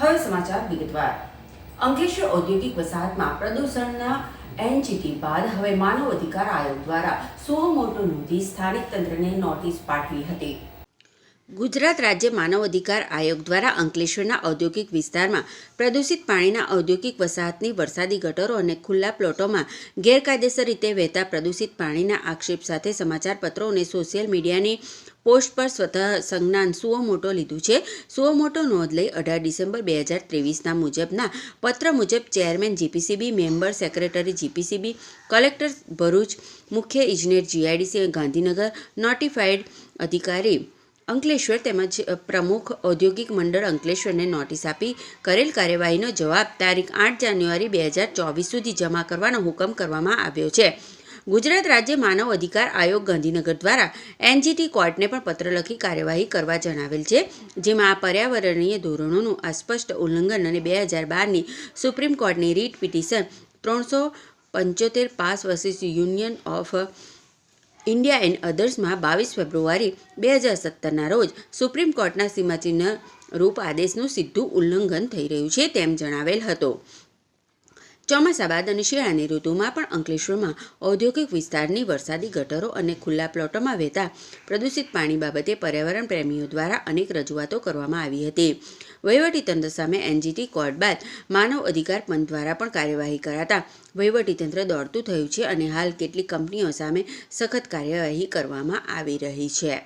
હવે સમાચાર વિગતવાર. અંકલેશ્વર ઔદ્યોગિક વસાહતમાં પ્રદૂષણના એનજીટી બાદ હવે માનવ અધિકાર આયોગ દ્વારા સો મોટો નોંધી સ્થાનિક તંત્રને નોટિસ પાઠવી હતી. ગુજરાત રાજ્ય માનવ અધિકાર આયોગ દ્વારા અંકલેશ્વરના ઔદ્યોગિક વિસ્તારમાં પ્રદૂષિત પાણીના ઔદ્યોગિક વસાહતની વરસાદી ગટરો અને ખુલ્લા પ્લોટોમાં ગેરકાયદેસર રીતે વહેતા પ્રદૂષિત પાણીના આક્ષેપ સાથે સમાચારપત્રો અને સોશિયલ મીડિયાની પોસ્ટ પર સ્વતઃ સંજ્ઞાન સુઓ મોટો લીધું છે. સુઓ મોટો નોંધ લઈ અઢાર ડિસેમ્બર બે હજાર ત્રેવીસના મુજબના પત્ર મુજબ chairman GPCB, member secretary GPCB, collector Bharuch, મુખ્ય ઇજનેર જીઆઈડીસી ગાંધીનગર નોટિફાઈડ અધિકારી અંકલેશ્વર તેમજ પ્રમુખ ઔદ્યોગિક મંડળ અંકલેશ્વરને નોટિસ આપી, કરેલ કાર્યવાહીનો જવાબ તારીખ આઠ જાન્યુઆરી બે હજાર ચોવીસ સુધી જમા કરવાનો હુકમ કરવામાં આવ્યો છે. ગુજરાત રાજ્ય માનવ અધિકાર આયોગ ગાંધીનગર દ્વારા એનજીટી કોર્ટને પણ પત્ર લખી કાર્યવાહી કરવા જણાવેલ છે, જેમાં આ પર્યાવરણીય ધોરણોનું અસ્પષ્ટ ઉલ્લંઘન અને બે હજાર બારની સુપ્રીમ કોર્ટની રીટ પિટિશન ત્રણસો પંચોતેર pass versus Union of India and અધર્સમાં બાવીસ ફેબ્રુઆરી બે હજાર સત્તરના રોજ સુપ્રીમ કોર્ટના સીમાચિહ્ન રૂપ આદેશનું સીધું ઉલ્લંઘન થઈ રહ્યું છે તેમ જણાવેલ હતો. ચોમાસા બાદ અને શિયાળાની ઋતુમાં પણ અંકલેશ્વરમાં ઔદ્યોગિક વિસ્તારની વરસાદી ગટરો અને ખુલ્લા પ્લોટોમાં વહેતા પ્રદૂષિત પાણી બાબતે પર્યાવરણ પ્રેમીઓ દ્વારા અનેક રજૂઆતો કરવામાં આવી હતી. વહીવટીતંત્ર સામે એનજીટી કોર્ટ બાદ માનવ અધિકાર પંચ દ્વારા પણ કાર્યવાહી કરાતા વહીવટીતંત્ર દોડતું થયું છે અને હાલ કેટલીક કંપનીઓ સામે સખત કાર્યવાહી કરવામાં આવી રહી છે.